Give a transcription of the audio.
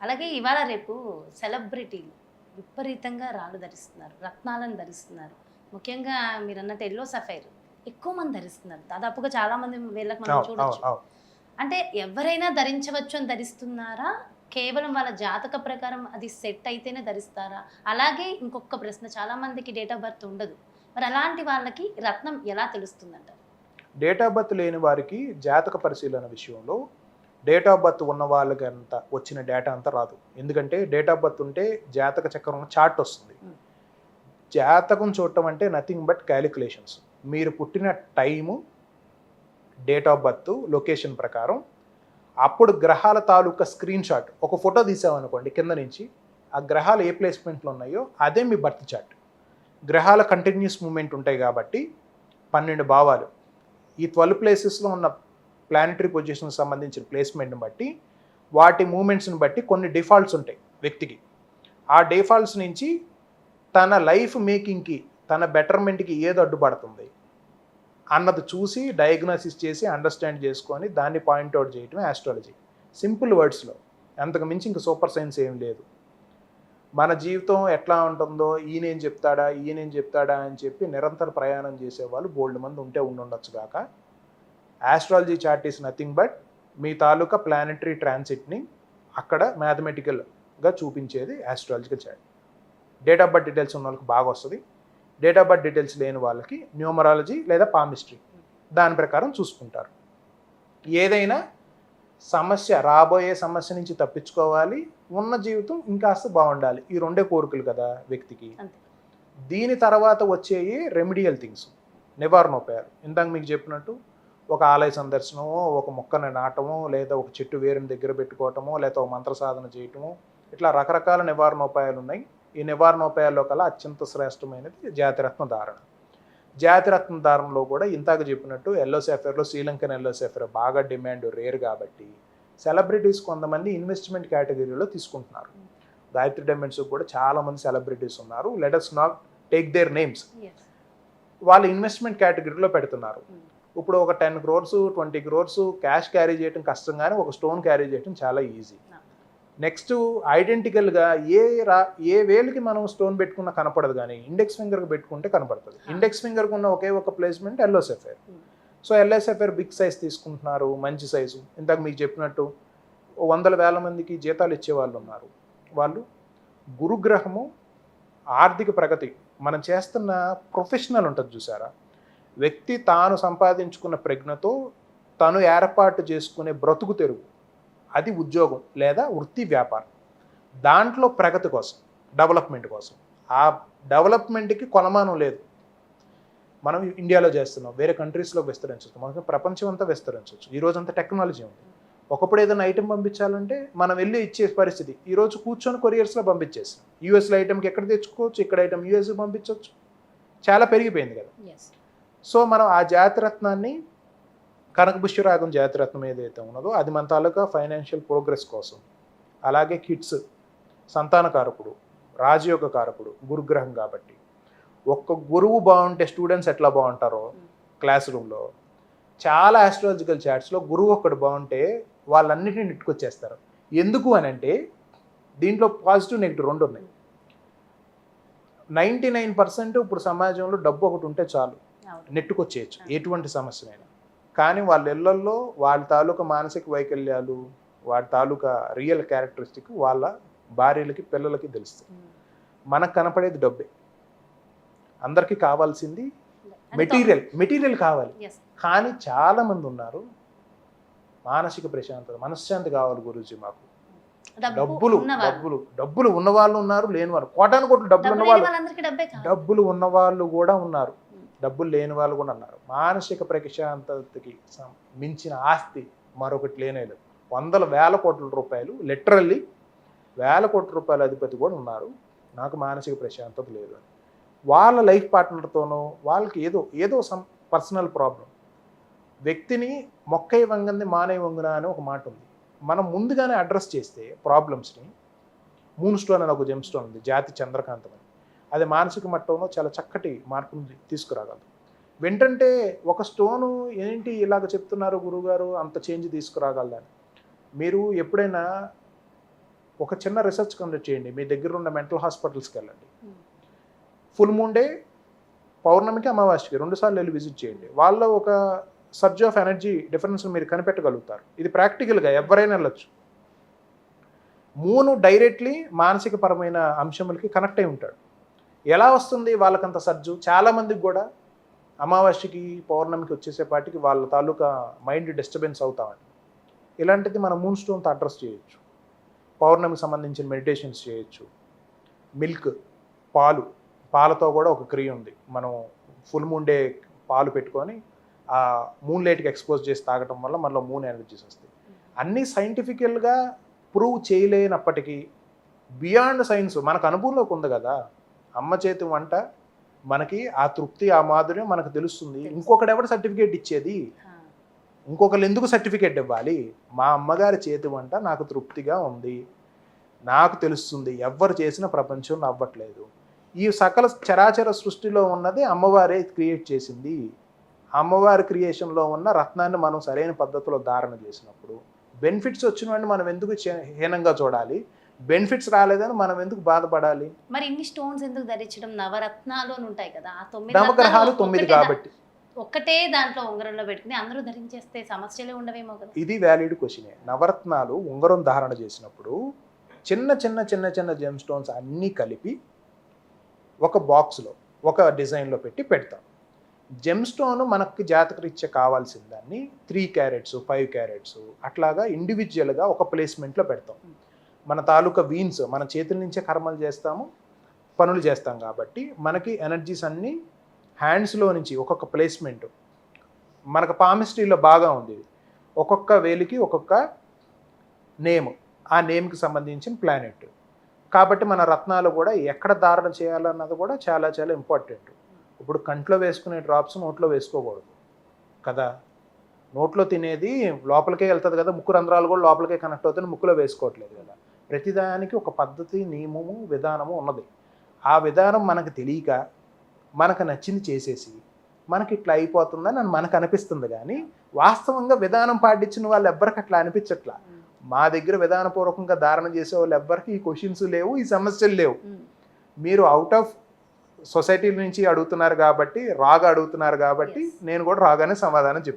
అలాగే ఇవాళ రేపు సెలబ్రిటీలు విపరీతంగా రాళ్ళు ధరిస్తున్నారు రత్నాలను ధరిస్తున్నారు. ముఖ్యంగా మీరు అన్నట్టు ఎల్లో సఫైర్ ఎక్కువ మంది ధరిస్తున్నారు. దాదాపుగా చాలా మంది వీళ్ళకి మనం అవును అంటే ఎవరైనా ధరించవచ్చు అని ధరిస్తున్నారా? కేవలం వాళ్ళ జాతక ప్రకారం అది సెట్ అయితేనే ధరిస్తారా? అలాగే ఇంకొక ప్రశ్న చాలా మందికి డేట్ ఆఫ్ బర్త్ ఉండదు. మరి అలాంటి వాళ్ళకి రత్నం ఎలా తెలుస్తుందంట డేట్ ఆఫ్ బర్త్ లేని వారికి జాతక పరిశీలన విషయంలో డేట్ ఆఫ్ బర్త్ ఉన్న వాళ్ళకి అంత వచ్చిన డేటా అంతా రాదు. ఎందుకంటే డేట్ ఆఫ్ బర్త్ ఉంటే జాతక చక్రం చార్ట్ వస్తుంది. Hmm. జాతకం చూడటం అంటే నథింగ్ బట్ క్యాలిక్యులేషన్స్ మీరు పుట్టిన time date of birth location ప్రకారం అప్పుడు గ్రహాల తాలూకా స్క్రీన్ షాట్ ఒక ఫోటో తీసామనుకోండి కింద నుంచి ఆ గ్రహాలు ఏ ప్లేస్మెంట్లో ఉన్నాయో అదే మీ బర్త్ చార్ట్ గ్రహాల కంటిన్యూస్ మూమెంట్ ఉంటాయి కాబట్టి పన్నెండు భావాలు. ఈ ట్వెల్వ్ ప్లేసెస్లో ఉన్న ప్లానటరీ పొజిషన్కి సంబంధించిన ప్లేస్మెంట్ని బట్టి వాటి మూమెంట్స్ని బట్టి కొన్ని డిఫాల్ట్స్ ఉంటాయి వ్యక్తికి. ఆ డిఫాల్ట్స్ నుంచి తన లైఫ్ మేకింగ్కి తన బెటర్మెంట్కి ఏది అడ్డుపడుతుంది అన్నది చూసి డయాగ్నోసిస్ చేసి అండర్స్టాండ్ చేసుకొని దాన్ని పాయింట్అవుట్ చేయటమే ఆస్ట్రాలజీ సింపుల్ వర్డ్స్లో అంతకు మించి ఇంక సూపర్ సైన్స్ ఏం లేదు. మన జీవితం ఎట్లా ఉంటుందో ఈయనేం చెప్తాడా ఈయనేం చెప్తాడా అని చెప్పి నిరంతర ప్రయాణం చేసేవాళ్ళు బోల్డ్ మంది ఉంటే ఉండుండొచ్చు కాక astrology chart is nothing but మీ తాలూకా ప్లానటరీ ట్రాన్సిట్ని అక్కడ మ్యాథమెటికల్గా చూపించేది astrological chart date of birth details ఉన్న వాళ్ళకి బాగా వస్తుంది. డేట్ ఆఫ్ బర్త్ డీటెయిల్స్ లేని వాళ్ళకి న్యూమరాలజీ లేదా పామిస్ట్రీ దాని ప్రకారం చూసుకుంటారు. ఏదైనా సమస్య రాబోయే సమస్య నుంచి తప్పించుకోవాలి. ఉన్న జీవితం ఇంకాస్త బాగుండాలి. ఈ రెండే కోరికలు కదా వ్యక్తికి. దీని తర్వాత వచ్చేవి రెమిడియల్ థింగ్స్ నివారణోపాయాలు ఇందాక మీకు చెప్పినట్టు ఒక ఆలయ సందర్శనమో ఒక మొక్కని నాటమో లేదా ఒక చెట్టు వేరుని దగ్గర పెట్టుకోవటమో లేదా ఒక మంత్ర సాధన చేయటమో ఇట్లా రకరకాల నివారణోపాయాలు ఉన్నాయి ఈ నివారణోపాయాల్లో కల్లా అత్యంత శ్రేష్టమైనది జాతిరత్న ధారణ. జాతిరత్న ధారణలో కూడా ఇంతాక చెప్పినట్టు ఎల్లో సెఫర్లో శ్రీలంకన్ ఎల్లో సెఫర్ బాగా డిమాండ్ రేర్ కాబట్టి సెలబ్రిటీస్ కొంతమంది ఇన్వెస్ట్మెంట్ కేటగిరీలో తీసుకుంటున్నారు. గాయత్రి డైమండ్స్ కూడా చాలా మంది సెలబ్రిటీస్ ఉన్నారు. Let's not take their names. వాళ్ళు ఇన్వెస్ట్మెంట్ కేటగిరీలో పెడుతున్నారు. Mm. ఇప్పుడు ఒక ten crores twenty crores cash carry చేయడం కష్టం కానీ ఒక స్టోన్ క్యారీ చేయడం చాలా ఈజీ. నెక్స్ట్ ఐడెంటికల్గా ఏ రా ఏ వేలుకి మనం స్టోన్ పెట్టుకున్నా కనపడదు కానీ ఇండెక్స్ ఫింగర్కి పెట్టుకుంటే కనపడుతుంది. ఇండెక్స్ ఫింగర్కి ఉన్న ఒకే ఒక placement Mm. So LS affair big size తీసుకుంటున్నారు మంచి సైజు ఇందాక మీకు చెప్పినట్టు వందల వేల మందికి జీతాలు ఇచ్చే వాళ్ళు ఉన్నారు వాళ్ళు గురుగ్రహము ఆర్థిక ప్రగతి మనం చేస్తున్న ప్రొఫెషనల్ ఉంటుంది చూసారా వ్యక్తి తాను సంపాదించుకున్న ప్రజ్ఞతో తను ఏర్పాటు చేసుకునే బ్రతుకు తెరుగు అది ఉద్యోగం లేదా వృత్తి వ్యాపారం. దాంట్లో ప్రగతి కోసం డెవలప్మెంట్ కోసం. ఆ డెవలప్మెంట్కి కొలమానం లేదు. మనం ఇండియాలో చేస్తున్నాం వేరే కంట్రీస్లో విస్తరించవచ్చు మనకు ప్రపంచం అంతా విస్తరించవచ్చు ఈ అంతా టెక్నాలజీ ఉంది. ఒకప్పుడు ఏదైనా ఐటెం పంపించాలంటే మనం వెళ్ళి ఇచ్చే పరిస్థితి ఈ రోజు కూర్చొని కొరియర్స్లో పంపించేస్తాం యూఎస్లో ఐటెంకి ఎక్కడ తెచ్చుకోవచ్చు ఇక్కడ ఐటెం యూఎస్కి పంపించవచ్చు చాలా పెరిగిపోయింది కదా. సో మనం ఆ జాతిరత్నాన్ని కనకబుష్యరాగం జాతిరత్నం ఏదైతే ఉన్నదో అది మన తాలూకా ఫైనాన్షియల్ ప్రోగ్రెస్ కోసం. అలాగే కిడ్స్ సంతానకారకుడు రాజయోగ కారకుడు గురుగ్రహం కాబట్టి. ఒక్క గురువు బాగుంటే స్టూడెంట్స్ ఎట్లా బాగుంటారో క్లాస్ రూమ్లో. చాలా ఆస్ట్రాలజికల్ చాట్స్లో గురువు ఒక్కడు బాగుంటే వాళ్ళన్నిటిని నెట్టుకొచ్చేస్తారు. ఎందుకు అని అంటే దీంట్లో పాజిటివ్ నెగిటివ్ రెండు ఉన్నాయి నైంటీ నైన్ పర్సెంట్ ఇప్పుడు సమాజంలో డబ్బు ఒకటి ఉంటే చాలు. నెట్టుకొచ్చేయచ్చు ఎటువంటి సమస్యనైనా కానీ వాళ్ళ ఇళ్ళల్లో వాళ్ళ తాలూకా మానసిక వైకల్యాలు వాడి తాలూకా రియల్ క్యారెక్టరిస్టిక్ వాళ్ళ భార్యలకి పిల్లలకి తెలుస్తుంది. మనకు కనపడేది డబ్బే అందరికీ కావాల్సింది మెటీరియల్ మెటీరియల్ కావాలి. కానీ చాలా మంది ఉన్నారు మానసిక ప్రశాంతత మనశ్శాంతి కావాలి గురూజీ మాకు డబ్బులు. డబ్బులు డబ్బులు ఉన్నవాళ్ళు ఉన్నారు లేని వారు కోటాను కోట్లు డబ్బులు ఉన్నవాళ్ళు. డబ్బులు ఉన్నవాళ్ళు కూడా ఉన్నారు. డబ్బులు లేని వాళ్ళు కూడా ఉన్నారు మానసిక ప్రశాంతతకి మించిన ఆస్తి మరొకటి లేనేలేదు వందల వేల కోట్ల రూపాయలు లిటరల్లీ వేల కోట్ల రూపాయల అధిపతి కూడా ఉన్నారు. నాకు మానసిక ప్రశాంతత లేదు అని. వాళ్ళ లైఫ్ పార్ట్నర్తోనో వాళ్ళకి ఏదో ఏదో సమ్ పర్సనల్ ప్రాబ్లం వ్యక్తిని మొక్కై వంగంది మానై వంగున అని ఒక మాట ఉంది. మనం ముందుగానే అడ్రస్ చేస్తే ప్రాబ్లమ్స్ని మూన్ స్టోన్ అని ఒక జెమ్ స్టోన్ ఉంది జాతి చంద్రకాంతం అది మానసిక మట్టంలో చాలా చక్కటి మార్పును తీసుకురాగలదు. వెంటంటే ఒక స్టోను ఏంటి ఇలాగ చెప్తున్నారు గురుగారు అంత చేంజ్ తీసుకురాగలదని. మీరు ఎప్పుడైనా ఒక చిన్న రీసెర్చ్ కండక్ట్ చేయండి. మీ దగ్గర ఉన్న మెంటల్ హాస్పిటల్స్కి వెళ్ళండి. ఫుల్ మూన్ డే పౌర్ణమికి అమావాస్యకి రెండుసార్లు వెళ్ళి విజిట్ చేయండి. వాళ్ళ ఒక సర్జ్ ఆఫ్ ఎనర్జీ డిఫరెన్స్ మీరు కనిపెట్టగలుగుతారు. ఇది ప్రాక్టికల్గా ఎవరైనా వెళ్ళొచ్చు. మూను డైరెక్ట్లీ మానసిక పరమైన అంశములకి కనెక్ట్ అయి ఉంటాడు. ఎలా వస్తుంది వాళ్ళకంత సర్జు? చాలామందికి కూడా అమావాస్యకి పౌర్ణమికి వచ్చేసేపాటికి వాళ్ళ తాలూకా మైండ్ డిస్టర్బెన్స్ అవుతామండి ఇలాంటిది మనం మూన్ స్టోన్తో అడ్రస్ చేయొచ్చు. పౌర్ణమికి సంబంధించిన మెడిటేషన్స్ చేయొచ్చు. మిల్క్ పాలు పాలతో కూడా ఒక క్రియ ఉంది. మనం ఫుల్ మూన్ డే పాలు పెట్టుకొని ఆ మూన్ లైట్కి ఎక్స్పోజ్ చేసి తాగటం వల్ల మనలో మూన్ ఎనర్జీస్ వస్తాయి. అన్నీ సైంటిఫికల్గా ప్రూవ్ చేయలేనప్పటికీ బియాండ్ సైన్స్ మనకు అనుభవంలోకి ఉంది కదా? అమ్మ చేతి వంట మనకి ఆ తృప్తి ఆ మాధుర్యం మనకు తెలుస్తుంది. ఇంకొకటి ఎవరు సర్టిఫికేట్ ఇచ్చేది? ఇంకొకరు ఎందుకు సర్టిఫికేట్ ఇవ్వాలి? మా అమ్మగారి చేతి వంట నాకు తృప్తిగా ఉంది. నాకు తెలుస్తుంది ఎవ్వరు చేసిన ప్రపంచం నవ్వట్లేదు. ఈ సకల చరాచర సృష్టిలో ఉన్నది అమ్మవారే క్రియేట్ చేసింది. అమ్మవారి క్రియేషన్లో ఉన్న రత్నాన్ని మనం సరైన పద్ధతిలో ధారణ చేసినప్పుడు బెనిఫిట్స్ వచ్చినవన్నీ మనం ఎందుకు హీనంగా చూడాలి? బెనిఫిట్స్ రాలేదని మనం ఎందుకు బాధపడాలి? మరి ఇన్ని స్టోన్స్ ఎందుకు ధరించడం? నవరత్నాలు అని ఉంటాయి కదా. ఆ తొమ్మిది నవగ్రహాలు తొమ్మిది కాబట్టి. ఒక్కటే దాంట్లో ఉంగరంలో పెట్టుకుని అందరూ ధరించేస్తే సమస్యలే ఉండవేమో కదా. ఇది వ్యాలిడ్ క్వశ్చనే నవరత్నాలు ఉంగరం ధారణ చేసినప్పుడు చిన్న చిన్న చిన్న చిన్న జెమ్ స్టోన్స్ అన్నీ కలిపి ఒక బాక్స్లో ఒక డిజైన్లో పెట్టి పెడతాం. జెమ్ స్టోన్ మనకి జాతకరీత్యా కావాల్సిన దాన్ని త్రీ క్యారెట్స్ ఫైవ్ క్యారెట్స్ అట్లాగా ఇండివిజువల్గా ఒక ప్లేస్మెంట్లో పెడతాం. మన తాలూకా వీన్స్ మన చేతుల నుంచే కర్మలు చేస్తాము పనులు చేస్తాం కాబట్టి మనకి ఎనర్జీస్ అన్నీ హ్యాండ్స్లో నుంచి ఒక్కొక్క ప్లేస్మెంట్ మనకు పామిస్ట్రీలో బాగా ఉంది. ఒక్కొక్క వేలికి ఒక్కొక్క నేమ్ ఆ నేమ్కి సంబంధించిన ప్లానెట్ కాబట్టి మన రత్నాలు కూడా ఎక్కడ ధారణ చేయాలన్నది కూడా చాలా చాలా ఇంపార్టెంట్ ఇప్పుడు కంట్లో వేసుకునే డ్రాప్స్ నోట్లో వేసుకోకూడదు. కదా? నోట్లో తినేది లోపలికే వెళ్తుంది కదా? ముక్కు రంధ్రాలు కూడా లోపలికే కనెక్ట్ అవుతుంది ముక్కులో వేసుకోవట్లేదు కదా? ప్రతిదానికి ఒక పద్ధతి నియమము విధానము ఉన్నది. ఆ విధానం మనకు తెలియక మనకు నచ్చింది చేసేసి మనకి ఇట్లా అయిపోతుందని అని మనకు అనిపిస్తుంది కానీ వాస్తవంగా విధానం పాటించిన వాళ్ళు ఎవ్వరికి అట్లా అనిపించట్లా. మా దగ్గర విధానపూర్వకంగా ధారణ చేసే వాళ్ళు ఎవ్వరికి ఈ క్వశ్చన్స్ లేవు ఈ సమస్యలు లేవు. మీరు అవుట్ ఆఫ్ సొసైటీ నుంచి అడుగుతున్నారు కాబట్టి రాగా అడుగుతున్నారు కాబట్టి. నేను కూడా రాగానే సమాధానం చెప్తాను.